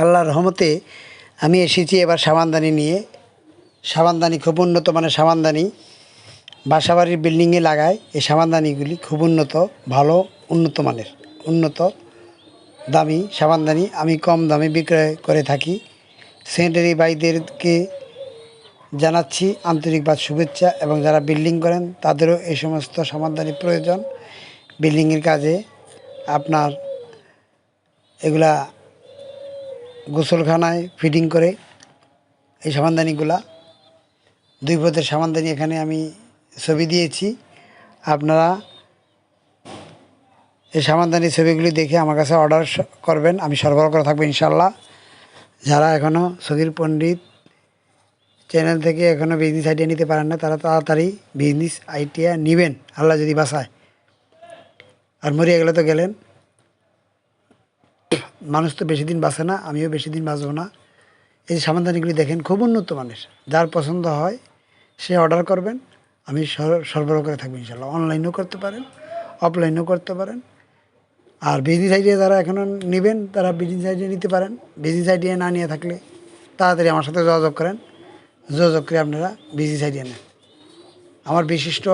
আল্লাহর রহমতে আমি এসেছি এবার সাবানদানি নিয়ে। সাবানদানি খুব উন্নত মানের সাবানদানি। বাসাবাড়ির বিল্ডিংয়ে লাগায়। এই সাবানদানিগুলি খুব উন্নত, ভালো, উন্নত মানের, উন্নত দামি সাবানদানি আমি কম দামে বিক্রয় করে থাকি। সেনেটারি ভাইদেরকে জানাচ্ছি আন্তরিকবাদ শুভেচ্ছা এবং যারা বিল্ডিং করেন তাদেরও এই সমস্ত সামানদানি প্রয়োজন। বিল্ডিংয়ের কাজে আপনার এগুলা গোসলখানায় ফিটিং করে এই সামানদানিগুলা দুই পথের সামানদানি এখানে আমি ছবি দিয়েছি। আপনারা এই সামানদানি ছবিগুলি দেখে আমার কাছে অর্ডার করবেন, আমি সরবরাহ করে থাকব ইনশাল্লাহ যারা এখনও সগির পণ্ডিত চ্যানেল থেকে এখনও বিজনেস আইডিয়া নিতে পারেন না, তারা তাড়াতাড়ি বিজনেস আইডিয়া নেবেন, আল্লাহ যদি বাসায় আর মরিয়া গেলে তো গেলেন। মানুষ তো বেশি দিন বাঁচে না, আমিও বেশি দিন বাঁচবো না। এই সামানদানিগুলি দেখেন, খুব উন্নত মানের। যার পছন্দ হয়, সে অর্ডার করবেন। আমি সর- সরবরাহ করে থাকব ইনশাল্লাহ অনলাইনেও করতে পারেন অফলাইনেও করতে পারেন। আর বিজনেস আইডিয়া যারা এখনও নেবেন, তারা বিজনেস আইডিয়া নিতে পারেন। বিজনেস আইডিয়া না নিয়ে থাকলে তাড়াতাড়ি আমার সাথে যোগাযোগ করেন। যোগাযোগ করে আপনারা বিজনেস আইডিয়া নেন। আমার বিশিষ্ট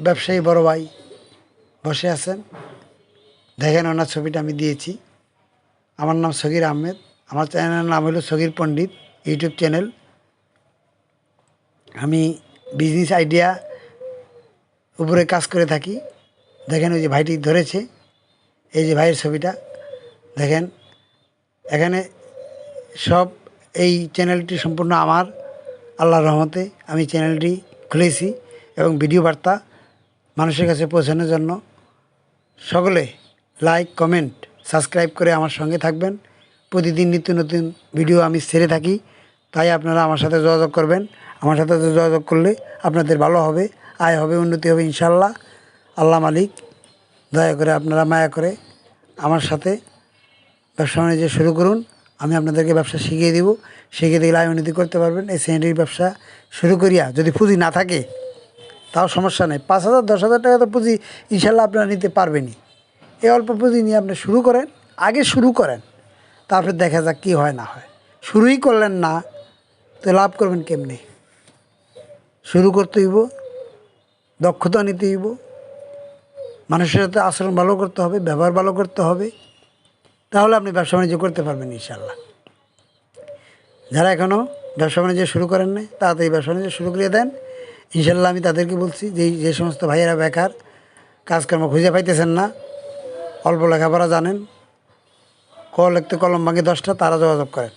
ব্যবসায়ী বড় ভাই বসে আছেন। দেখেন ওনার ছবিটা আমি দিয়েছি। আমার নাম সগির আহমেদ। আমার চ্যানেলের নাম হলো সগির পণ্ডিত ইউটিউব চ্যানেল। আমি বিজনেস আইডিয়া উপরে কাজ করে থাকি। দেখেন ওই যে ভাইটি ধরেছে। এই যে ভাইয়ের ছবিটা। দেখেন, এখানে সব এই চ্যানেলটি সম্পূর্ণ আমার। আল্লাহর রহমতে আমি চ্যানেলটি খুলেছি এবং ভিডিও বার্তা মানুষের কাছে পৌঁছানোর জন্য। সকলে লাইক কমেন্ট সাবস্ক্রাইব করে আমার সঙ্গে থাকবেন। প্রতিদিন নিত্য নতুন ভিডিও আমি ছেড়ে থাকি। তাই আপনারা আমার সাথে যোগাযোগ করবেন। আমার সাথে যোগাযোগ করলে আপনাদের ভালো হবে, আয় হবে, উন্নতি হবে ইনশাল্লাহ আল্লাহ মালিক, দয়া করে আপনারা মায়া করে আমার সাথে ব্যবসা বাণিজ্য শুরু করুন। আমি আপনাদেরকে ব্যবসা শিখিয়ে দেবো। শিখিয়ে দিলে আয় উন্নতি করতে পারবেন। এই স্যানিটারি ব্যবসা শুরু করিয়া যদি পুঁজি না থাকে, তাও সমস্যা নেই। পাঁচ হাজার, দশ হাজার টাকা তো পুঁজি ইনশাল্লাহ আপনারা নিতে পারবেনই। এই অল্প পুঁজি নিয়ে আপনি শুরু করেন, আগে শুরু করেন, তারপরে দেখা যাক কী হয় না হয়। শুরুই করলেন না, তো লাভ করবেন কেমনি? শুরু করতে হইব, দক্ষতা নিতে হইব, মানুষের সাথে আচরণ ভালো করতে হবে, ব্যবহার ভালো করতে হবে, তাহলে আপনি ব্যবসা বাণিজ্য করতে পারবেন ইনশাল্লাহ যারা এখনও ব্যবসা বাণিজ্য শুরু করেন নাই, তাড়াতাড়ি ব্যবসা বাণিজ্য শুরু করে দেন। ইনশাল্লাহ আমি তাদেরকে বলছি যে যে সমস্ত ভাইয়েরা বেকার, কাজকর্ম খুঁজে পাইতেছেন না অল্প লেখাপড়া জানেন ক লিখতে কলম ভাঙে দশটা তারা যোগাযোগ করেন